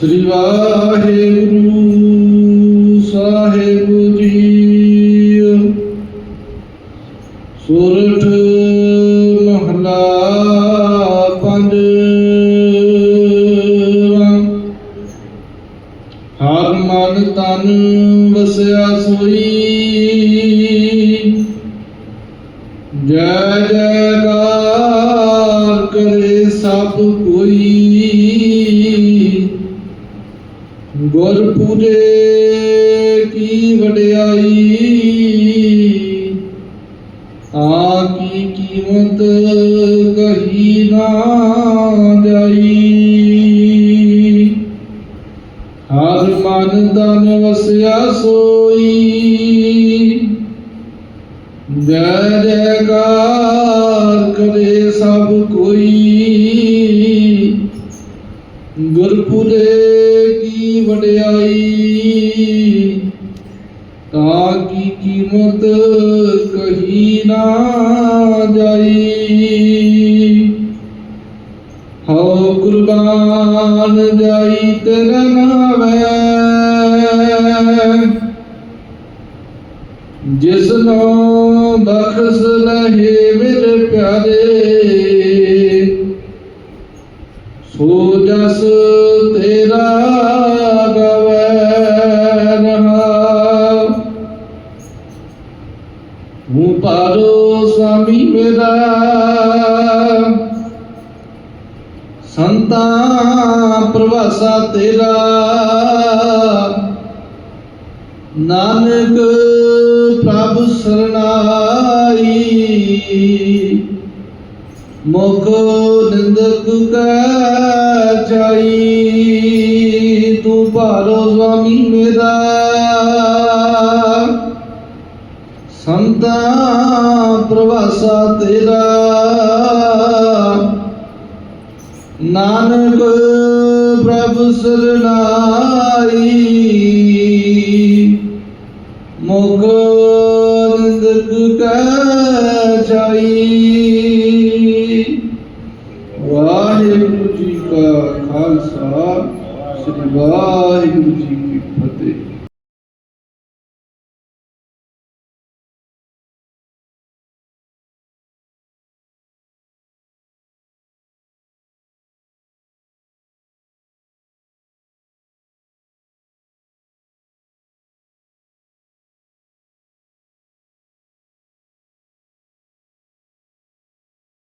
ਸ੍ਰੀ ਵਾਹਿਗੁਰੂ ਸਾਹਿਬ ਜੀ। ਸੁਰਠ ਮਹਲਾ ਪੰਜਵਾਂ ਹਰ ਮਨ ਤਨ ਵਸਿਆ ਸੋਈ। ਜੈ ਜੈਕਾਰ ਕਰੇ ਸਭ ਗੁਰ ਪੂਜੇ ਕੀ ਵਡਿਆਈ? ਆ ਕੀ ਕੀਮਤ ਕਹੀ ਨਾ ਜਾਈ? ਹਰ ਮਨ ਤਨ ਵਸਿਆ ਸੋਈ। ਜੈ ਜੈਕਾਰ ਕਰੇ ਸਭ ਕੋਈ। ਗੁਰਪੁਰੇ ਕੀ ਵਡਿਆਈ, ਤਾਂ ਕੀ ਕੀਮਤ ਕਹੀ ਨਾ ਜਾਈ? ਹਉ ਕੁਰਬਾਨ ਜਾਈ ਤੇਰਾ ਨਾਵੇਂ ਜਿਸ ਨੂੰ ਬਖਸ਼ ਲਹੇ ਮੇਰੇ ਪਿਆਰੇ, ਸੋ ਜਸ ਹੂੰ ਪਾਰੋ ਸਵਾਮੀ ਮੇਰਾ। ਸੰਤਾ ਪ੍ਰਵਾਸਾ ਤੇਰਾ। ਨਾਨਕ ਪ੍ਰਭ ਸਰਣਾਈ। ਮੁਖ ਨਿੰਦਕ ਕੈ ਜਾਈ। ਸੰਤਾ ਪ੍ਰਵਾਸਾ ਤੇਰਾ। ਨਾਨਕ ਪ੍ਰਭ ਸਰਨਾਈ। ਮੁਖ ਨਿੰਦਕ ਕੈ ਜਾਈ। ਵਾਹਿਗੁਰੂ ਜੀ ਕਾ ਖਾਲਸਾ, ਸ੍ਰੀ ਵਾਹਿਗੁਰੂ ਜੀ ਕੀ ਫਤਿਹ।